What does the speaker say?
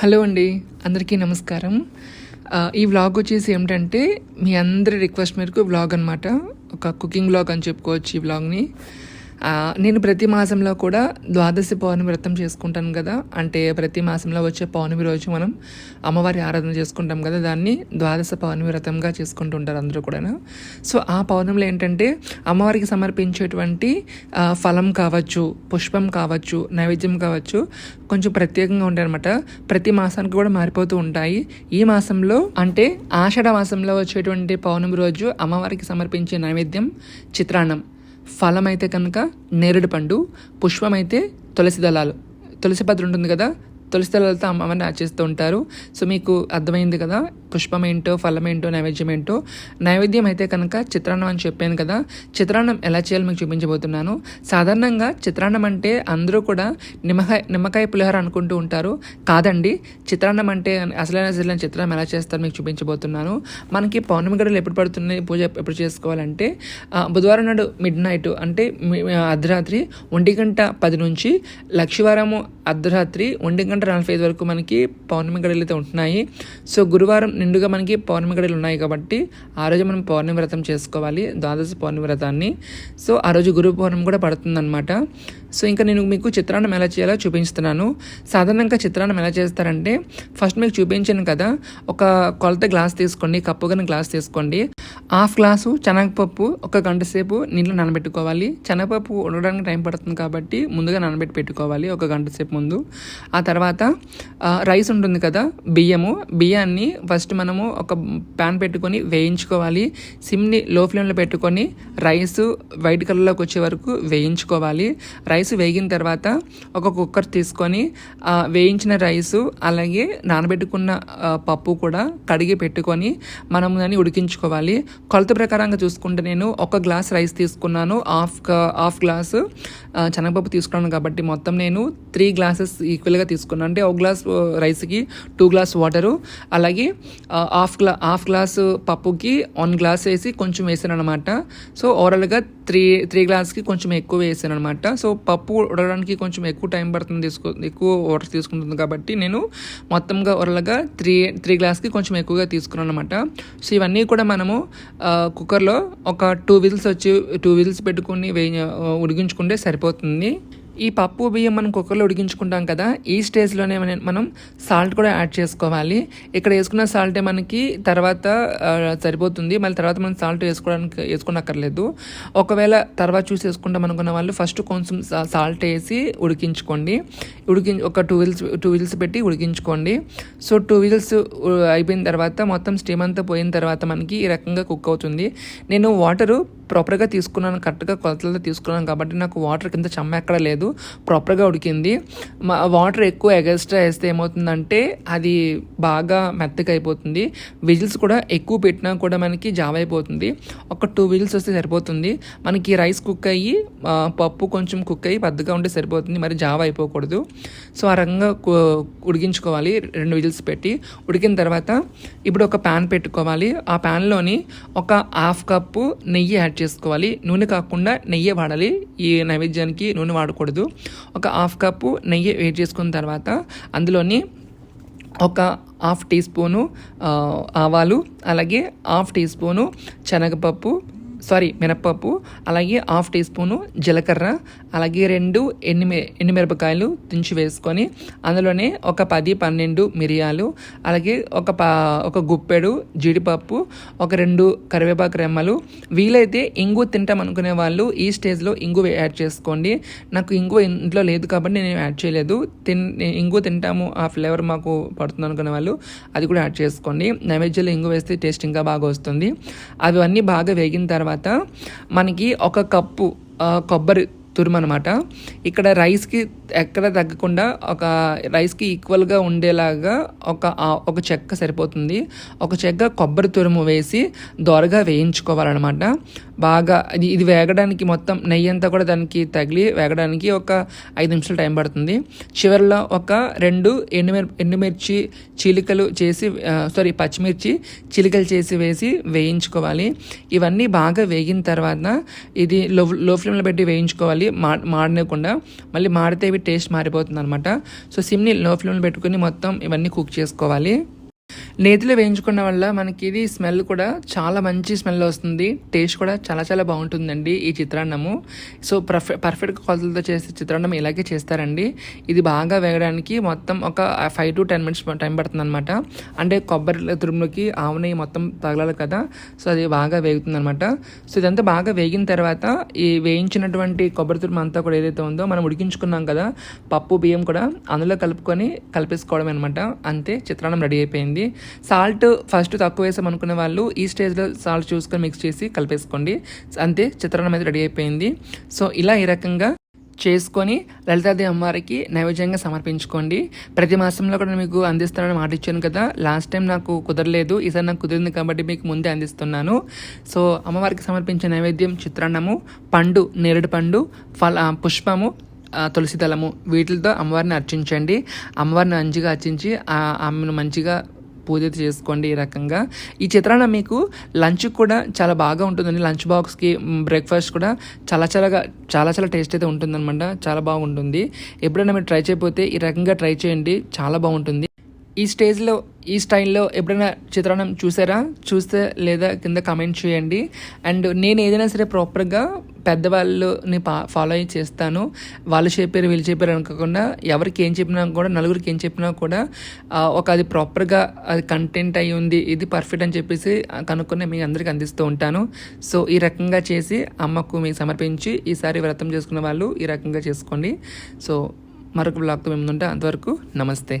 Hello అండి అందరికీ నమస్కారం. ఈ వ్లాగ్ వచ్చేసి ఏమిటంటే మీ అందరి రిక్వెస్ట్ మేరకు వ్లాగ్ అనమాట ఒక కుకింగ్ వ్లాగ్ అని చెప్పుకోవచ్చు ఈ వ్లాగ్ని. నేను ప్రతి మాసంలో కూడా ద్వాదశి పౌర్ణమి వ్రతం చేసుకుంటాను కదా. అంటే ప్రతి మాసంలో వచ్చే పౌర్ణమి రోజు మనం అమ్మవారి ఆరాధన చేసుకుంటాం కదా. దాన్ని ద్వాదశ పౌర్ణమి వ్రతంగా చేసుకుంటూ ఉంటారు అందరూ కూడా సో ఆ పౌర్ణమిలో ఏంటంటే అమ్మవారికి సమర్పించేటువంటి ఫలం కావచ్చు పుష్పం కావచ్చు నైవేద్యం కావచ్చు కొంచెం ప్రత్యేకంగా ఉంటాయన్నమాట. ప్రతి మాసానికి కూడా మారిపోతూ ఉంటాయి. ఈ మాసంలో అంటే ఆషాఢ మాసంలో వచ్చేటువంటి పౌర్ణమి రోజు అమ్మవారికి సమర్పించే నైవేద్యం చిత్రాన్నం. ఫలం అయితే కనుక నేరేడు పండు పుష్పం అయితే తులసి దళాలు. తులసి పత్రి ఉంటుంది కదా తులసి దళాలతో అమ్మవారిని ఆచేస్తూ ఉంటారు. సో మీకు అర్థమైంది కదా పుష్పం ఏంటో ఫలం ఏంటో నైవేద్యం ఏంటో నైవేద్యం అయితే కనుక చిత్రాన్నం అని చెప్పాను కదా చిత్రాన్నం ఎలా చేయాలో మీకు చూపించబోతున్నాను. సాధారణంగా చిత్రాన్నం అంటే అందరూ కూడా నిమ్మకాయ నిమ్మకాయ పులిహోర అనుకుంటూ ఉంటారు. కాదండి చిత్రాన్నం అంటే అసలైన అసలైన చిత్రాన్నం ఎలా చేస్తారో మీకు చూపించబోతున్నాను. మనకి పౌర్ణమి గడులు ఎప్పుడు పడుతున్నాయి పూజ ఎప్పుడు చేసుకోవాలంటే బుధవారం నాడు మిడ్ నైట్ అంటే అర్ధరాత్రి ఒంటి గంట పది నుంచి లక్షవారము అర్ధరాత్రి ఒంటి గంట నలభై ఐదు వరకు మనకి పౌర్ణమి గడులు అయితే ఉంటున్నాయి. సో గురువారం నిండుగా మనకి పౌర్ణమి గడులు ఉన్నాయి కాబట్టి ఆ రోజు మనం పౌర్ణమి వ్రతం చేసుకోవాలి ద్వాదశ పౌర్ణమి వ్రతాన్ని. సో ఆ రోజు గురు పౌర్ణమి కూడా పడుతుందన్నమాట. సో ఇంకా నేను మీకు చిత్రాన్నం ఎలా చేయాలో చూపించుతున్నాను సాధారణంగా చిత్రాన్నం ఎలా చేస్తారంటే ఫస్ట్ మీకు చూపించాను కదా ఒక కొలత గ్లాస్ తీసుకోండి కప్పు కానీ గ్లాస్ తీసుకోండి. హాఫ్ గ్లాసు శనగపప్పు ఒక గంట సేపు నీళ్ళు నానబెట్టుకోవాలి. శనగపప్పు ఉడకడానికి టైం పడుతుంది కాబట్టి ముందుగా నానబెట్టి పెట్టుకోవాలి ఒక గంట సేపు ముందు. ఆ తర్వాత రైస్ ఉంటుంది కదా బియ్యము. బియ్యాన్ని ఫస్ట్ మనము ఒక ప్యాన్ పెట్టుకొని వేయించుకోవాలి. సిమ్ని లో ఫ్లేమ్లో పెట్టుకొని రైస్ వైట్ కలర్లోకి వచ్చే వరకు వేయించుకోవాలి. రైస్ వేగిన తర్వాత ఒక కుక్కర్ తీసుకొని వేయించిన రైసు అలాగే నానబెట్టుకున్న పప్పు కూడా కడిగి పెట్టుకొని మనం దాన్ని ఉడికించుకోవాలి. కొలత ప్రకారంగా చూసుకుంటే నేను ఒక గ్లాస్ రైస్ తీసుకున్నాను హాఫ్ హాఫ్ గ్లాసు శనగపప్పు తీసుకున్నాను కాబట్టి మొత్తం నేను త్రీ గ్లాసెస్ ఈక్వల్గా తీసుకున్నాను. అంటే ఒక గ్లాస్ రైస్కి టూ గ్లాస్ వాటరు అలాగే హాఫ్ గ్లా హాఫ్ గ్లాసు పప్పుకి వన్ గ్లాస్ వేసి కొంచెం వేసాను అనమాట సో ఓవరాల్గా త్రీ త్రీ గ్లాస్కి కొంచెం ఎక్కువ వేసాను అనమాట సో పప్పు ఉడకడానికి కొంచెం ఎక్కువ టైం పడుతుంది తీసుకో ఎక్కువ వాటర్ తీసుకుంటుంది కాబట్టి నేను మొత్తంగా ఉరలగా త్రీ త్రీ గ్లాస్కి కొంచెం ఎక్కువగా తీసుకున్నాను అనమాట సో ఇవన్నీ కూడా మనము కుక్కర్లో ఒక టూ విజిల్స్ వచ్చి టూ విజిల్స్ పెట్టుకుని వేయ ఉడిగించుకుంటే సరిపోతుంది. ఈ పప్పు బియ్యం మనం కుక్కర్లో ఉడికించుకుంటాం కదా ఈ స్టేజ్లోనే మనం సాల్ట్ కూడా యాడ్ చేసుకోవాలి. ఇక్కడ వేసుకున్న సాల్టే మనకి తర్వాత సరిపోతుంది. మళ్ళీ తర్వాత మనం సాల్ట్ వేసుకోవడానికి వేసుకున్నక్కర్లేదు ఒకవేళ తర్వాత చూసి వేసుకుంటాం అనుకున్న వాళ్ళు ఫస్ట్ కొంచెం సాల్ట్ వేసి ఉడికించుకోండి. ఉడికి ఒక టూ వీల్స్ టూ వీల్స్ పెట్టి ఉడికించుకోండి. సో టూ వీల్స్ అయిపోయిన తర్వాత మొత్తం స్టీమ్ అంతా పోయిన తర్వాత మనకి ఈ రకంగా కుక్ అవుతుంది. నేను వాటరు ప్రాపర్గా తీసుకున్నాను కరెక్ట్గా కొలతలతో తీసుకున్నాను కాబట్టి నాకు వాటర్ కింద చెమ్మ ఎక్కడ లేదు. ప్రాపర్గా ఉడికింది. మా వాటర్ ఎక్కువ ఎగస్ట్రా వేస్తే ఏమవుతుందంటే అది బాగా మెత్తగా అయిపోతుంది. విజిల్స్ కూడా ఎక్కువ పెట్టినా కూడా మనకి జావ అయిపోతుంది. ఒక టూ విజిల్స్ వస్తే సరిపోతుంది. మనకి రైస్ కుక్ అయ్యి పప్పు కొంచెం కుక్ అయ్యి పెద్దగా ఉంటే సరిపోతుంది. మరి జావ అయిపోకూడదు. సో ఆ రకంగా ఉడికించుకోవాలి. రెండు విజిల్స్ పెట్టి ఉడికిన తర్వాత ఇప్పుడు ఒక ప్యాన్ పెట్టుకోవాలి. ఆ ప్యాన్లోని ఒక హాఫ్ కప్పు నెయ్యి యాడ్ చేసుకోవాలి. నూనె కాకుండా నెయ్యి వాడాలి. ఈ నైవేద్యానికి నూనె వాడకూడదు. ఒక హాఫ్ కప్పు నెయ్యి వేడి చేసుకున్న తర్వాత అందులోని ఒక హాఫ్ టీ స్పూను ఆవాలు అలాగే హాఫ్ టీ స్పూను శనగపప్పు సారీ మినప్పప్పు అలాగే హాఫ్ టీ స్పూను జీలకర్ర అలాగే రెండు ఎన్ని ఎండుమిరపకాయలు తుంచి వేసుకొని అందులోనే ఒక పది పన్నెండు మిరియాలు అలాగే ఒక పా ఒక గుప్పెడు జీడిపప్పు ఒక రెండు కరివేపాకు రెమ్మలు. వీలైతే ఇంగు తింటాం అనుకునే వాళ్ళు ఈ స్టేజ్లో ఇంగు యాడ్ చేసుకోండి. నాకు ఇంగు ఇంట్లో లేదు కాబట్టి నేను యాడ్ చేయలేదు. తిన్ ఇంగు తింటాము ఆ ఫ్లేవర్ మాకు పడుతుంది అనుకునే వాళ్ళు అది కూడా యాడ్ చేసుకోండి. నైవేద్యంలో ఇంగు వేస్తే టేస్ట్ ఇంకా బాగా వస్తుంది. అవన్నీ బాగా వేగిన తర్వాత మనకి ఒక కప్పు కొబ్బరి తురుము అనమాట ఇక్కడ రైస్కి ఎక్కడ తగ్గకుండా ఒక రైస్కి ఈక్వల్గా ఉండేలాగా ఒక ఒక చెక్క సరిపోతుంది. ఒక చెక్క కొబ్బరి తురుము వేసి దోరగా వేయించుకోవాలన్నమాట బాగా ఇది ఇది వేగడానికి మొత్తం నెయ్యి అంతా కూడా దానికి తగిలి వేగడానికి ఒక ఐదు నిమిషాలు టైం పడుతుంది. చివరిలో ఒక రెండు ఎండుమిర్ ఎండుమిర్చి చిలికలు చేసి సారీ పచ్చిమిర్చి చిలికలు చేసి వేసి వేయించుకోవాలి. ఇవన్నీ బాగా వేగిన తర్వాత ఇది లో లో ఫ్లేమ్లో పెట్టి వేయించుకోవాలి. మా మాడనివ్వకుండా మళ్ళీ మాడితే ఇవి టేస్ట్ మారిపోతుంది అనమాట సో సిమ్ని లో ఫ్లేమ్లో పెట్టుకుని మొత్తం ఇవన్నీ కుక్ చేసుకోవాలి. నేతిలో వేయించుకున్న వల్ల మనకి ఇది స్మెల్ కూడా చాలా మంచి స్మెల్ వస్తుంది. టేస్ట్ కూడా చాలా చాలా బాగుంటుందండి ఈ చిత్రాన్నము. సో పర్ఫెక్ట్ పర్ఫెక్ట్ కొలతలతో చేసే చిత్రాన్నం ఇలాగే చేస్తారండి. ఇది బాగా వేయడానికి మొత్తం ఒక five to ten minutes time పడుతుంది అనమాట అంటే కొబ్బరి తురుములకి ఆవు నెయ్యి మొత్తం తగలాలి కదా సో అది బాగా వేగుతుంది అనమాట సో ఇదంతా బాగా వేగిన తర్వాత ఈ వేయించినటువంటి కొబ్బరి తురుము అంతా కూడా ఏదైతే ఉందో మనం ఉడికించుకున్నాం కదా పప్పు బియ్యం కూడా అందులో కలుపుకొని కలిపేసుకోవడం అనమాట అంతే చిత్రాన్నం రెడీ అయిపోయింది. సాల్ట్ ఫస్ట్ తక్కువ వేసాం అనుకునే వాళ్ళు ఈ స్టేజ్లో సాల్ట్ చూసుకొని మిక్స్ చేసి కలిపేసుకోండి. అంతే చిత్రాన్నం అయితే రెడీ అయిపోయింది. సో ఇలా ఈ రకంగా చేసుకొని లలితాదేవి అమ్మవారికి నైవేద్యంగా సమర్పించుకోండి. ప్రతి మాసంలో కూడా మీకు అందిస్తానని మాట ఇచ్చాను కదా. లాస్ట్ టైం నాకు కుదరలేదు. ఈసారి నాకు కుదిరింది కాబట్టి మీకు ముందే అందిస్తున్నాను. సో అమ్మవారికి సమర్పించే నైవేద్యం చిత్రాన్నము పండు నేరేడు పండు ఫల పుష్పము తులసిదళము వీటితో అమ్మవారిని అర్చించండి. అమ్మవారిని మంచిగా అర్చించి ఆమెను మంచిగా పూజ చేసుకోండి ఈ రకంగా. ఈ చిత్రాన్నం మీకు లంచ్ కూడా చాలా బాగా ఉంటుందండి. లంచ్ బాక్స్కి బ్రేక్ఫాస్ట్ కూడా చాలా చాలాగా చాలా చాలా టేస్ట్ అయితే ఉంటుందన్నమాట. చాలా బాగుంటుంది. ఎప్పుడైనా మీరు ట్రై చేయకపోతే ఈ రకంగా ట్రై చేయండి. చాలా బాగుంటుంది. ఈ స్టేజ్లో ఈ స్టైల్లో ఎప్పుడైనా చిత్రాన్నం చూసారా? చూస్తే లేదా కింద కమెంట్ చేయండి. అండ్ నేను ఏదైనా సరే ప్రాపర్గా పెద్దవాళ్ళని పా ఫాలో అయ్యి చేస్తాను. వాళ్ళు చెప్పారు వీళ్ళు చెప్పారు అనుకోకుండా ఎవరికి ఏం చెప్పినా కూడా నలుగురికి ఏం చెప్పినా కూడా ఒక అది ప్రాపర్గా అది కంటెంట్ అయి ఉంది ఇది పర్ఫెక్ట్ అని చెప్పేసి కనుక్కొని మీ అందరికీ అందిస్తూ ఉంటాను. సో ఈ రకంగా చేసి అమ్మకు మీకు సమర్పించి ఈసారి వ్రతం చేసుకున్న వాళ్ళు ఈ రకంగా చేసుకోండి. సో మరొక బ్లాగ్తో మేము ఉంటే అంతవరకు నమస్తే.